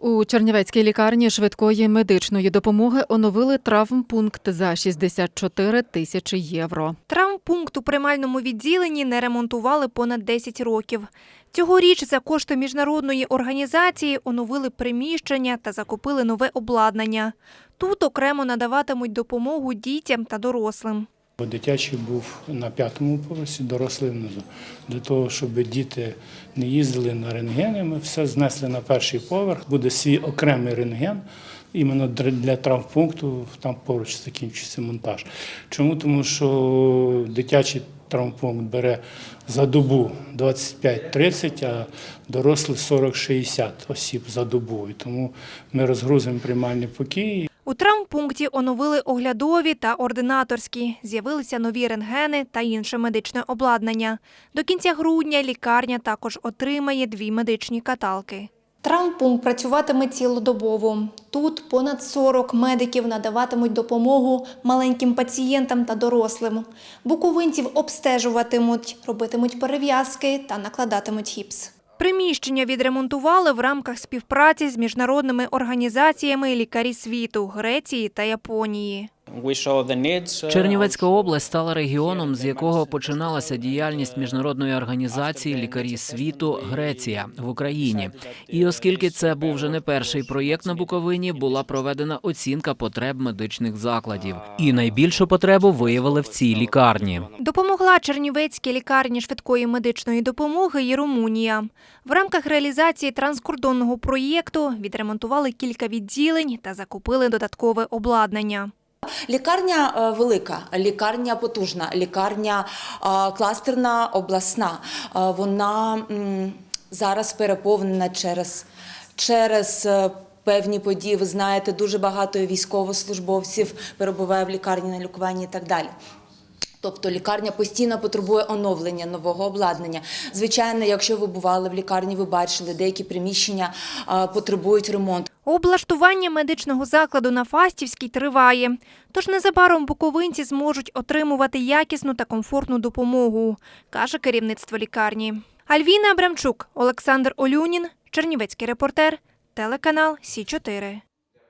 У Чернівецькій лікарні швидкої медичної допомоги оновили травмпункт за 64 тисячі євро. Травмпункт у приймальному відділенні не ремонтували понад 10 років. Цьогоріч за кошти міжнародної організації оновили приміщення та закупили нове обладнання. Тут окремо надаватимуть допомогу дітям та дорослим. Дитячий був на п'ятому поверсі, дорослий внизу. Для того, щоб діти не їздили на рентгени, ми все знесли на перший поверх. Буде свій окремий рентген. Іменно для травмпункту там поруч закінчиться монтаж. Чому? Тому що дитячий травмпункт бере за добу 25-30, а дорослий 40-60 осіб за добу. І тому ми розгрузимо приймальні покої У травмпункті оновили оглядові та ординаторські. З'явилися нові рентгени та інше медичне обладнання. До кінця грудня лікарня також отримає дві медичні каталки. Травмпункт працюватиме цілодобово. Тут понад 40 медиків надаватимуть допомогу маленьким пацієнтам та дорослим. Буковинців обстежуватимуть, робитимуть перев'язки та накладатимуть гіпс. Приміщення відремонтували в рамках співпраці з міжнародними організаціями лікарі світу Греції та Японії. Uh, Чернівецька область стала регіоном, з якого починалася діяльність міжнародної організації Лікарі світу Греція в Україні. І оскільки це був вже не перший проєкт на Буковині, була проведена оцінка потреб медичних закладів. І найбільшу потребу виявили в цій лікарні. Допомогла Чернівецькій лікарні швидкої медичної допомоги і Румунія. В рамках реалізації транскордонного проєкту відремонтували кілька відділень та закупили додаткове обладнання. Лікарня е, велика, лікарня потужна, лікарня е, кластерна, обласна. Е, Вона зараз переповнена через, через певні події. Ви знаєте, дуже багато військовослужбовців перебуває в лікарні на лікуванні і так далі. Тобто лікарня постійно потребує оновлення нового обладнання. Звичайно, якщо ви бували в лікарні, ви бачили, деякі приміщення потребують ремонту. Облаштування медичного закладу на Фастівській триває. Тож незабаром буковинці зможуть отримувати якісну та комфортну допомогу, каже керівництво лікарні. Альвіна Абрамчук, Олександр Олюнін, Чернівецький репортер, телеканал Сі 4